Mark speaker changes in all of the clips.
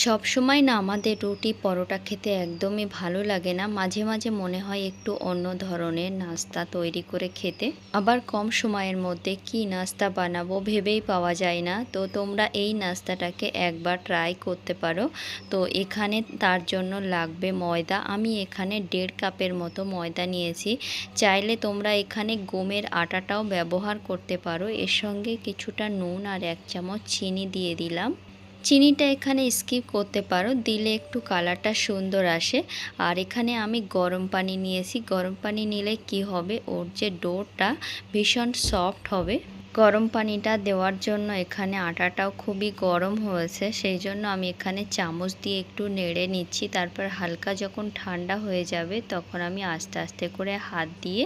Speaker 1: সব সময় না আমাদের রুটি পরোটা খেতে একদমই ভালো লাগে না। মাঝে মাঝে মনে হয় একটু অন্য ধরনের নাস্তা তৈরি করে খেতে। আবার কম সময়ের মধ্যে কি নাস্তা বানাবো ভেবেই পাওয়া যায় না। তো তোমরা এই নাস্তাটাকে একবার ট্রাই করতে পারো। তো এখানে তার জন্য লাগবে ময়দা। আমি এখানে দেড় কাপের মতো ময়দা নিয়েছি। চাইলে তোমরা এখানে গমের আটাটাও ব্যবহার করতে পারো। এর সঙ্গে কিছুটা নুন আর এক চামচ চিনি দিয়ে দিলাম। চিনিটা এখানে স্কিপ করতে পারো, দিলে একটু কালারটা সুন্দর আসে। আর এখানে আমি গরম পানি নিয়েছি, গরম পানি নিলে কি হবে? ওর যে ডোটা ভীষণ সফট হবে। গরম পানিটা দেওয়ার জন্য এখানে আটাটাও খুবই গরম হয়েছে, সেই জন্য আমি এখানে চামচ দিয়ে একটু নেড়ে নিচ্ছি। তারপর হালকা যখন ঠান্ডা হয়ে যাবে, তখন আমি আস্তে আস্তে করে হাত দিয়ে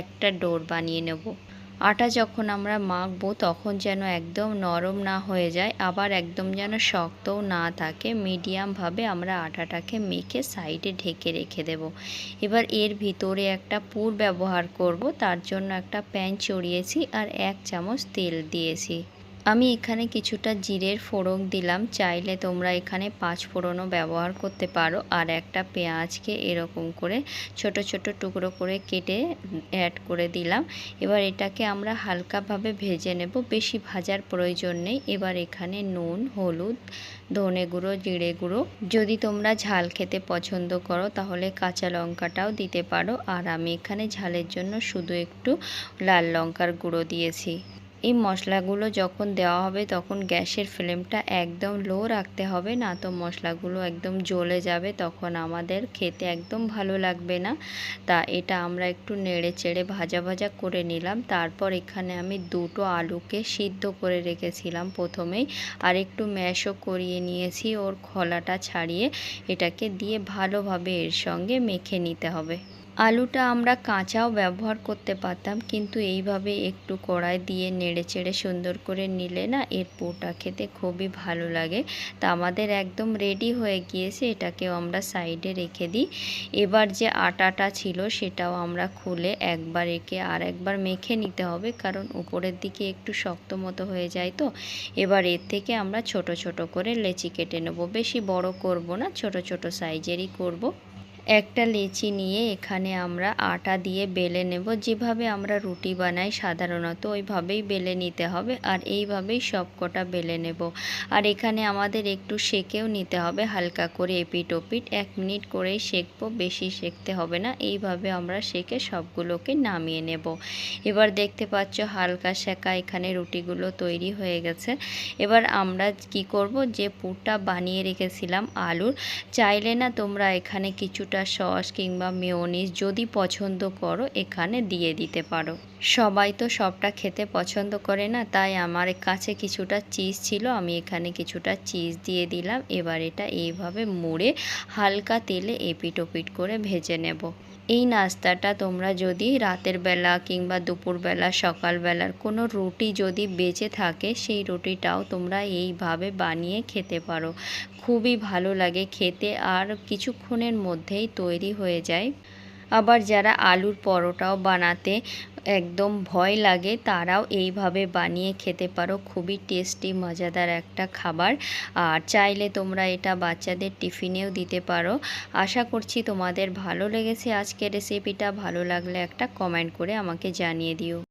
Speaker 1: একটা ডোর বানিয়ে নেব। আটা যখন আমরা মাখবো, তখন যেন একদম নরম না হয়ে যায়, আবার একদম যেন শক্তও না থাকে। মিডিয়ামভাবে আমরা আটাটাকে মেখে সাইডে ঢেকে রেখে দেব। এবার এর ভিতরে একটা পুর ব্যবহার করব, তার জন্য একটা প্যান চড়িয়েছি আর এক চামচ তেল দিয়েছি। আমি এখানে কিছুটা জিরের ফোড়ন দিলাম। চাইলে তোমরা এখানে পাঁচ ফোড়নও ব্যবহার করতে পারো। আর একটা পেঁয়াজকে এরকম করে ছোট ছোট টুকরো করে কেটে অ্যাড করে দিলাম। এবার এটাকে আমরা হালকাভাবে ভেজে নেব। বেশি ভাজার প্রয়োজন নেই। এবার এখানে নুন, হলুদ, ধনে গুঁড়ো, জিরে গুঁড়ো। যদি তোমরা ঝাল খেতে পছন্দ করো, তাহলে কাঁচা লঙ্কাটাও দিতে পারো। আর আমি এখানে ঝালের জন্য শুধু একটু লাল লঙ্কার গুঁড়ো দিয়েছি। এই মশলাগুলো যখন দেওয়া হবে, তখন গ্যাসের ফ্লেমটা একদম লো রাখতে হবে না তো মশলাগুলো একদম জ্বলে যাবে, তখন আমাদের খেতে একদম ভালো লাগবে না। তা এটা আমরা একটু নেড়ে চেড়ে ভাজা ভাজা করে নিলাম। তারপর এখানে আমি দুটো আলুকে সিদ্ধ করে রেখেছিলাম প্রথমেই, আর একটু ম্যাশও করিয়ে নিয়েছি ওর খোলাটা ছাড়িয়ে। এটাকে দিয়ে ভালোভাবে এর সঙ্গে মেখে নিতে হবে। আলুটা আমরা কাঁচাও ব্যবহার করতে পারতাম, কিন্তু এইভাবে একটু কড়াই দিয়ে নেড়ে চেড়ে সুন্দর করে নিলে না এর পোটা খেতে খুবই ভালো লাগে। তা আমাদের একদম রেডি হয়ে গিয়েছে, এটাকেও আমরা সাইডে রেখে দিই। এবার যে আটাটা ছিল সেটাও আমরা খুলে একবার একে আর একবার মেখে নিতে হবে, কারণ উপরের দিকে একটু শক্ত মতো হয়ে যায় তো। এবার এর থেকে আমরা ছোট ছোট করে লেচি কেটে নেব। বেশি বড় করব না, ছোট ছোট সাইজেরই করব। একটা লেচি নিয়ে এখানে আমরা আটা দিয়ে বেলে নেব। যেভাবে আমরা রুটি বানাই সাধারণত ওইভাবেই বেলে নিতে হবে আর এইভাবেই সব কটা বেলে নেব। আর এখানে আমাদের একটু সেকেও নিতে হবে, হালকা করে এপিট ওপিট এক মিনিট করেই সেকবো, বেশি সেকতে হবে না। এইভাবে আমরা সেকে সবগুলোকে নামিয়ে নেব। এবার দেখতে পাচ্ছ হালকা সেকা এখানে রুটিগুলো তৈরি হয়ে গেছে। এবার আমরা কি করব? যে পুরটা বানিয়ে রেখেছিলাম আলুর, চাইলে না তোমরা এখানে কিছু কিছুটা সস কিংবা মেয়নিজ যদি পছন্দ করো, এখানে দিয়ে দিতে পারো। সবাই তো সবটা খেতে পছন্দ করে না, তাই আমার কাছে কিছুটা চিজ ছিল, আমি এখানে কিছুটা চিজ দিয়ে দিলাম। এবার এটা এইভাবে মুড়ে হালকা তেলে এপিট ওপিট করে ভেজে নেব। এই নাস্তাটা তোমরা যদি রাতের বেলা কিংবা দুপুরবেলা, সকালবেলার কোনো রুটি যদি বেঁচে থাকে, সেই রুটিটাও তোমরা এইভাবে বানিয়ে খেতে পারো। খুবই ভালো লাগে খেতে আর কিছুক্ষণের মধ্যেই তৈরি হয়ে যায়। আবার যারা আলুর পরোটাও বানাতে একদম ভয় লাগে, তারাও এইভাবে বানিয়ে খেতে পারো। খুবই টেস্টি, মজাদার একটা খাবার। আর চাইলে তোমরা এটা বাচ্চাদের টিফিনেও দিতে পারো। আশা করছি তোমাদের ভালো লেগেছে আজকে রেসিপিটা। ভালো লাগলে একটা কমেন্ট করে আমাকে জানিয়ে দিও।